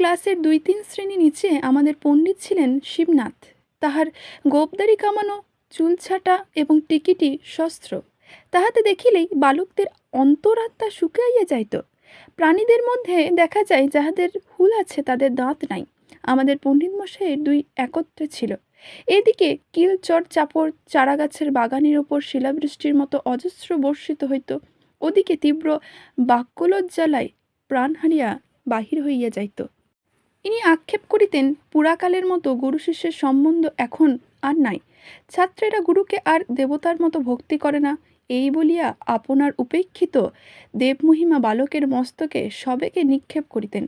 ক্লাসের দুই, তিন শ্রেণি নিচে আমাদের পণ্ডিত ছিলেন শিবনাথ। তাহার গোপদারি কামানো, চুল ছাটা এবং টিকিটি শস্ত্র তাহাতে দেখিলেই বালকদের অন্তরাত্মা শুকাইয়া যাইত। প্রাণীদের মধ্যে দেখা যায় যাহাদের হুল আছে তাদের দাঁত নাই। আমাদের পণ্ডিত মশাইয়ের দুই একত্রে ছিল। এদিকে কিল চর চাপড় চারাগাছের বাগানের ওপর শিলাবৃষ্টির মতো অজস্র বর্ষিত হইত। ওদিকে তীব্র বাক্যলজ্জালায় প্রাণ হারিয়া বাহির হইয়া যাইত। ইনি আক্ষেপ করিতেন, পুরাকালের মতো গুরু শিষ্যের সম্বন্ধ এখন আর নাই। ছাত্রেরা গুরুকে আর দেবতার মতো ভক্তি করে না। এই বলিয়া আপনার উপেক্ষিত দেবমহিমা বালকের মস্তকে সবেকে নিক্ষেপ করিতেন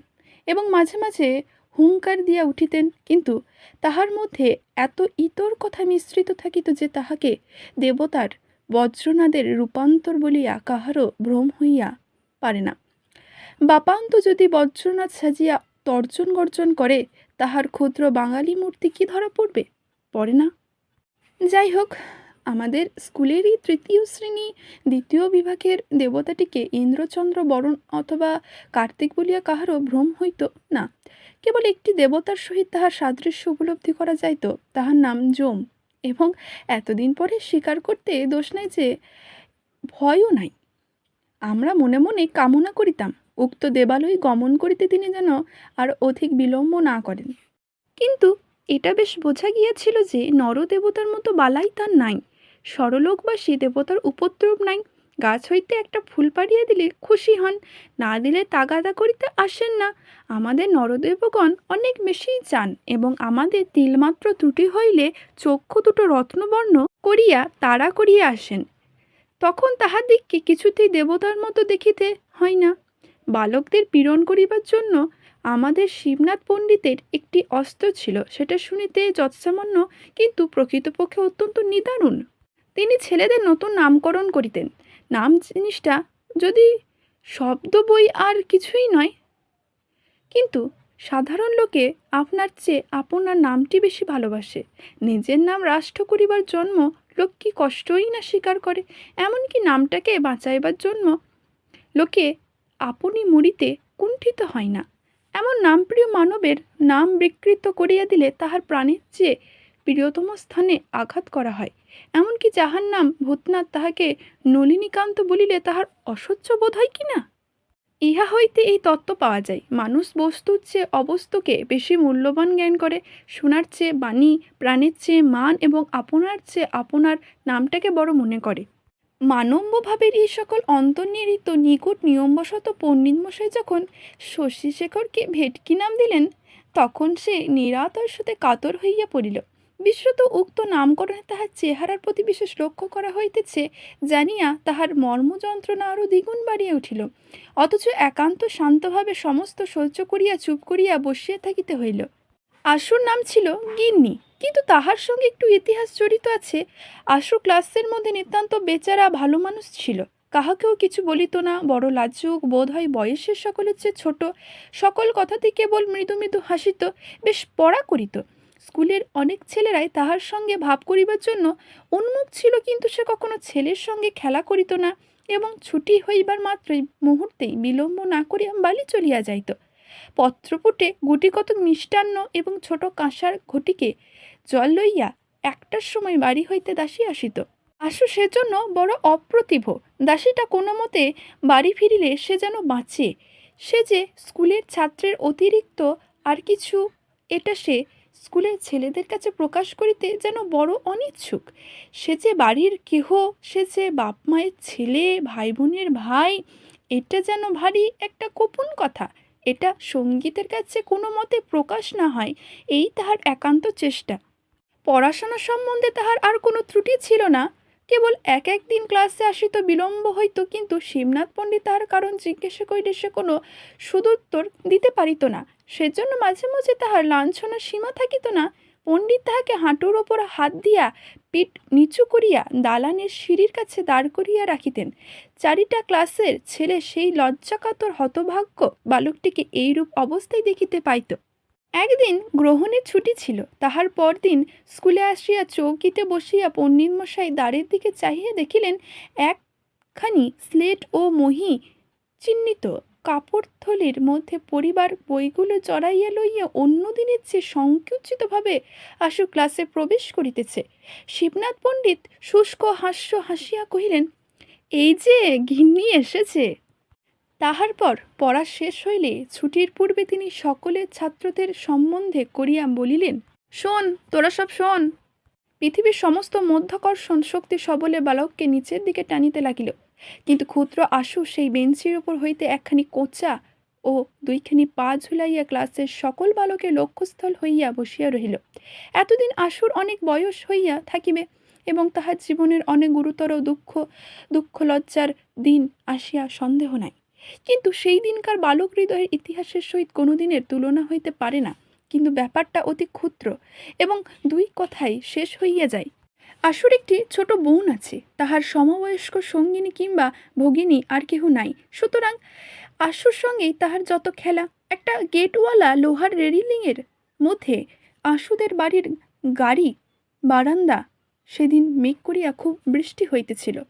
এবং মাঝে মাঝে হুঙ্কার দিয়া উঠিতেন। কিন্তু তাহার মধ্যে এত ইতর কথা মিশ্রিত থাকিত যে তাহাকে দেবতার বজ্রনাদের রূপান্তর বলিয়া কাহারও ভ্রম হইয়া পারে না। বাপান্ত যদি বজ্রনাথ সাজিয়া তর্জন গর্জন করে, তাহার ক্ষুদ্র বাঙালি মূর্তি কি ধরা পড়বে? পড়ে না। যাই হোক, আমাদের স্কুলেরই তৃতীয় শ্রেণি, দ্বিতীয় বিভাগের দেবতাটিকে ইন্দ্রচন্দ্র বরণ অথবা কার্তিক বলিয়া কাহারও ভ্রম হইত না। কেবল একটি দেবতার সহিত তাহার সাদৃশ্য উপলব্ধি করা যাইত, তাহার নাম যম। এবং এতদিন পরে স্বীকার করতে দোষ নাই যে, ভয়ও নাই। আমরা মনে মনে কামনা করিতাম। উক্ত দেবালয় গমন করিতে তিনি যেন আর অধিক বিলম্ব না করেন। কিন্তু এটা বেশ বোঝা গিয়াছিল যে নরদেবতার মতো বালাই তার নাই। সরলোকবাসী দেবতার উপদ্রব নাই। গাছ হইতে একটা ফুল পাড়িয়া দিলে খুশি হন। না দিলে তাগাদা করিতে আসেন না। আমাদের নরদেবগণ অনেক বেশিই চান এবং আমাদের তিলমাত্র ত্রুটি হইলে চক্ষু দুটো রত্নবর্ণ করিয়া তাড়া করিয়া আসেন। তখন তাহাদিগকে কিছুতেই দেবতার মতো দেখিতে হয় না। বালকদের পীড়ন করিবার জন্য আমাদের শিবনাথ পণ্ডিতের একটি অস্ত্র ছিল, সেটা শুনিতে যৎসামান্য কিন্তু প্রকৃতপক্ষে অত্যন্ত নিদারুণ। তিনি ছেলেদের নতুন নামকরণ করিতেন। নাম জিনিসটা যদি শব্দ বই আর কিছুই নয়। কিন্তু সাধারণ লোকে আপনার চেয়ে আপনার নামটি বেশি ভালোবাসে। নিজের নাম রাষ্ট্র করিবার জন্ম লোক কি কষ্টই না স্বীকার করে। এমনকি নামটাকে বাঁচাইবার জন্য লোকে আপনি মরিতে কুণ্ঠিত হয় না। এমন নামপ্রিয় মানবের নাম বিকৃত করিয়া দিলে তাহার প্রাণের চেয়ে প্রিয়তম স্থানে আঘাত করা হয়। এমনকি যাহার নাম ভূতনাথ তাহাকে নলিনীকান্ত বলিলে তাহার অসহ্য বোধ হয় কি না? ইহা হইতে এই তত্ত্ব পাওয়া যায়। মানুষ বস্তুর চেয়ে অবস্তুকে বেশি মূল্যবান জ্ঞান করে, সোনার চেয়ে বাণী, প্রাণের চেয়ে মান এবং আপনার চেয়ে আপনার নামটাকে বড় মনে করে। মানব্যভাবের এই সকল অন্তর্নিহিত নিকট নিয়মবশত পণ্ডিত মশাই যখন শশী শেখরকে ভেটকি নাম দিলেন, তখন সে নিরাতর সাথে কাতর হইয়া পড়িল। বিশেষত উক্ত নামকরণে তাহার চেহারার প্রতি বিশেষ লক্ষ্য করা হইতেছে, জানিয়া তাহার মর্মযন্ত্রণা আরও দ্বিগুণ বাড়িয়া উঠিল। অথচ একান্ত শান্তভাবে সমস্ত সহ্য করিয়া চুপ করিয়া বসিয়া থাকিতে হইল। আশুর নাম ছিল গিন্নি। কিন্তু তাহার সঙ্গে একটু ইতিহাস জড়িত আছে। আশু ক্লাসের মধ্যে নিতান্ত বেচারা ভালো মানুষ ছিল। কাহাকেও কিছু বলিত না, বড় লাজুক, বোধ হয় বয়সের সকলের চেয়ে ছোট। সকল কথাতেই কেবল মৃদু মৃদু হাসিত, বেশ পড়া করিত। স্কুলের অনেক ছেলেরাই তাহার সঙ্গে ভাব করিবার জন্য উন্মুখ ছিল, কিন্তু সে কখনো ছেলের সঙ্গে খেলা করিত না এবং ছুটি হইবার মাত্রই মুহূর্তেই বিলম্ব না করিয়া বালি চলিয়া যাইত। পত্রপুটে গুটিকতক মিষ্টান্ন এবং ছোট কাঁসার ঘটিকে জল লইয়া একটার সময় বাড়ি হইতে দাসী আসিত। আশু সেজন্য বড় অপ্রতিভ। দাসীটা কোনো মতে বাড়ি ফিরিলে সে যেন বাঁচে। সে যে স্কুলের ছাত্রের অতিরিক্ত আর কিছু, এটা সে স্কুলের ছেলেদের কাছে প্রকাশ করিতে যেন বড় অনিচ্ছুক। সে যে বাড়ির কেহ, সে যে বাপ মায়ের ছেলে ভাই বোনের ভাই, এটা যেন ভারী একটা গোপন কথা। এটা সঙ্গীতের কাছে কোনো মতে প্রকাশ না হয়, এই তাহার একান্ত চেষ্টা। পড়াশোনা সম্বন্ধে তাহার আর কোনো ত্রুটি ছিল না। কেবল এক এক দিন ক্লাসে আসিত বিলম্ব হইত, কিন্তু শিবনাথ পণ্ডিত তাহার কারণ জিজ্ঞাসা করিলে সে কোনো সুদুত্তর দিতে পারিত না। সেজন্য মাঝে মাঝে তাহার লাঞ্ছনার সীমা থাকিত না। পণ্ডিত তাহাকে হাঁটুর ওপর হাত দিয়া পিঠ নিচু করিয়া দালানের সিঁড়ির কাছে দাঁড় করিয়া রাখিতেন। চারিটা ক্লাসের ছেলে সেই লজ্জাকাতর হতভাগ্য বালকটিকে এইরূপ অবস্থায় দেখিতে পাইত। একদিন গ্রহণের ছুটি ছিল, তাহার পরদিন স্কুলে আসিয়া চৌকিতে বসিয়া পণ্ডিত মশাই দ্বারের দিকে চাহিয়া দেখিলেন, একখানি স্লেট ও মহি চিহ্নিত। কাপড় থলির মধ্যে পরিবার বইগুলো জড়াইয়া লইয়া অন্য দিনের চেয়ে সংকুচিতভাবে আশু ক্লাসে প্রবেশ করিতেছে। শিবনাথ পণ্ডিত শুষ্ক হাস্য হাসিয়া কহিলেন, এই যে ঘিন্নি এসেছে! তাহার পর পড়া শেষ হইলে ছুটির পূর্বে তিনি সকলের ছাত্রদের সম্বন্ধে করিয়া বলিলেন, শোন, তোরা সব শোন। পৃথিবীর সমস্ত মধ্যাকর্ষণ শক্তি সবলে বালককে নিচের দিকে টানিতে লাগিল, কিন্তু ক্ষুদ্র আশু সেই বেঞ্চির উপর হইতে একখানি কোচা ও দুইখানি পা ঝুলাইয়া ক্লাসের সকল বালকের লক্ষ্যস্থল হইয়া বসিয়া রহিল। এতদিন আশুর অনেক বয়স হইয়া থাকিবে এবং তাহার জীবনের অনেক গুরুতর দুঃখ দুঃখ লজ্জার দিন আসিয়া সন্দেহ নাই। কিন্তু সেই দিনকার বালক হৃদয়ের ইতিহাসের সহিত কোনো দিনের তুলনা হইতে পারে না। কিন্তু ব্যাপারটা অতি ক্ষুদ্র এবং দুই কথাই শেষ হইয়া যায়। আশুর একটি ছোট বোন আছে, তাহার সমবয়স্ক সঙ্গিনী কিংবা ভগিনী আর কেহ নাই। সুতরাং আশুর সঙ্গেই তাহার যত খেলা, একটা গেটওয়ালা লোহার রেলিংয়ের মধ্যে আশুদের বাড়ির গাড়ি, বারান্দা সেদিন মেঘ করিয়া খুব বৃষ্টি হইতেছিল।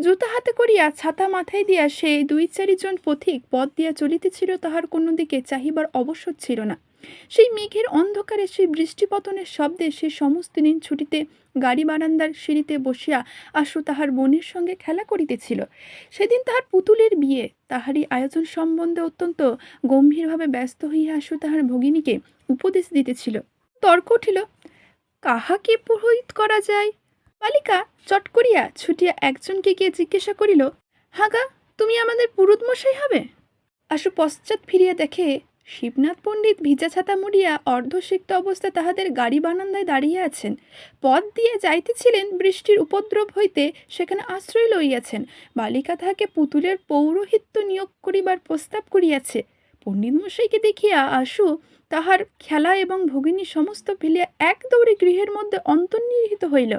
জুতা হাতে করিয়া ছাতা মাথায় দিয়া সে দুই চারিজন পথিক পথ দিয়া চলিতেছিল, তাহার কোনো দিকে চাহিবার অবসর ছিল না। সেই মেঘের অন্ধকারে সেই বৃষ্টিপতনের শব্দে সে সমস্ত দিন ছুটিতে গাড়ি বারান্দার সিঁড়িতে বসিয়া আশু তাহার বোনের সঙ্গে খেলা করিতেছিল। সেদিন তাহার পুতুলের বিয়ে, তাহারই আয়োজন সম্বন্ধে অত্যন্ত গম্ভীরভাবে ব্যস্ত হইয়া আশু তাহার ভগিনীকে উপদেশ দিতেছিল। তর্ক উঠিল, কাহাকে পুরোহিত করা যায়? বালিকা চট করিয়া ছুটিয়া একজনকে গিয়ে জিজ্ঞাসা করিল, হাগা, তুমি আমাদের পুরুত মশাই হবে? আশু পশ্চাৎ ফিরিয়া দেখে, শিবনাথ পণ্ডিত ভিজা ছাতা মুড়িয়া অর্ধসিক্ত অবস্থায় তাহাদের গাড়ি বারান্দায় দাঁড়িয়ে আছেন। পথ দিয়ে যাইতেছিলেন, বৃষ্টির উপদ্রব হইতে সেখানে আশ্রয় লইয়াছেন। বালিকা তাহাকে পুতুলের পৌরোহিত্য নিয়োগ করিবার প্রস্তাব করিয়াছে। পণ্ডিত মশাইকে দেখিয়া আশু তাহার খেলা এবং ভগিনী সমস্ত ফেলিয়া এক দৌড়ে গৃহের মধ্যে অন্তর্নিহিত হইল।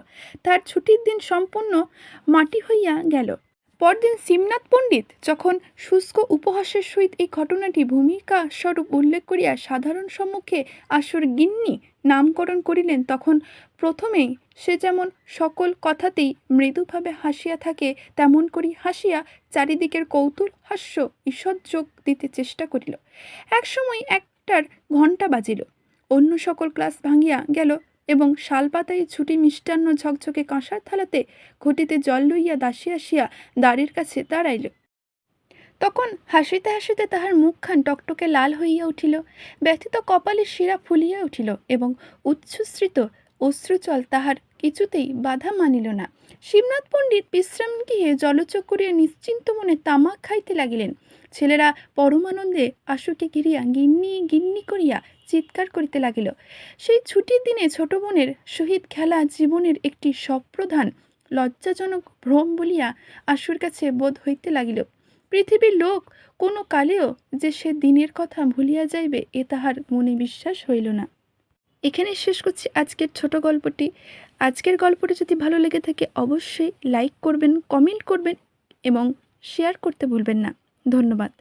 তার ছুটির দিন সম্পূর্ণ মাটি হইয়া গেল। পরদিন শিবনাথ পণ্ডিত যখন শুষ্ক উপহাসের সহিত এই ঘটনাটি ভূমিকা স্বরূপ উল্লেখ করিয়া সাধারণ সম্মুখে আসর গিন্নি নামকরণ করিলেন, তখন প্রথমেই সে যেমন সকল কথাতেই মৃদুভাবে হাসিয়া থাকে, তেমন করি হাসিয়া চারিদিকের কৌতুক হাস্য, ঈষৎ যোগ দিতে চেষ্টা করিল। একসময় একটার ঘণ্টা বাজিল। অন্য সকল ক্লাস ভাঙিয়া গেল এবং শালপাতায় ছুটি মিষ্টান্ন ঝকঝকে কাঁসার থালাতে ঘটিতে জল লইয়া দাসী আসিয়া দ্বারের কাছে দাঁড়াইল। তখন হাসিতে হাসিতে তাহার মুখখান টকটকে লাল হইয়া উঠিল, ব্যথিত কপালের শিরা ফুলিয়া উঠিল এবং উচ্ছ্বসিত অশ্রুচল তাহার কিছুতেই বাধা মানিল না। শিবনাথ পণ্ডিত বিশ্রাম গৃহে জলচক করিয়া নিশ্চিন্ত মনে তামাক খাইতে লাগিলেন। ছেলেরা পরমানন্দে আশুকে ঘিরিয়া গিন্নি গিন্নি করিয়া চিৎকার করিতে লাগিল। সেই ছুটির দিনে ছোট বোনের সহিত খেলা জীবনের একটি সপ্রধান, লজ্জাজনক ভ্রম বলিয়া আশুর কাছে বোধ হইতে লাগিল। পৃথিবীর লোক কোনো কালেও যে সে দিনের কথা ভুলিয়া যাইবে, এ তাহার মনে বিশ্বাস হইল না। এখানে শেষ করছি আজকের ছোট গল্পটি। আজকের গল্পটি যদি ভালো লেগে থাকে, অবশ্যই লাইক করবেন কমেন্ট করবেন এবং শেয়ার করতে ভুলবেন না। ধন্যবাদ।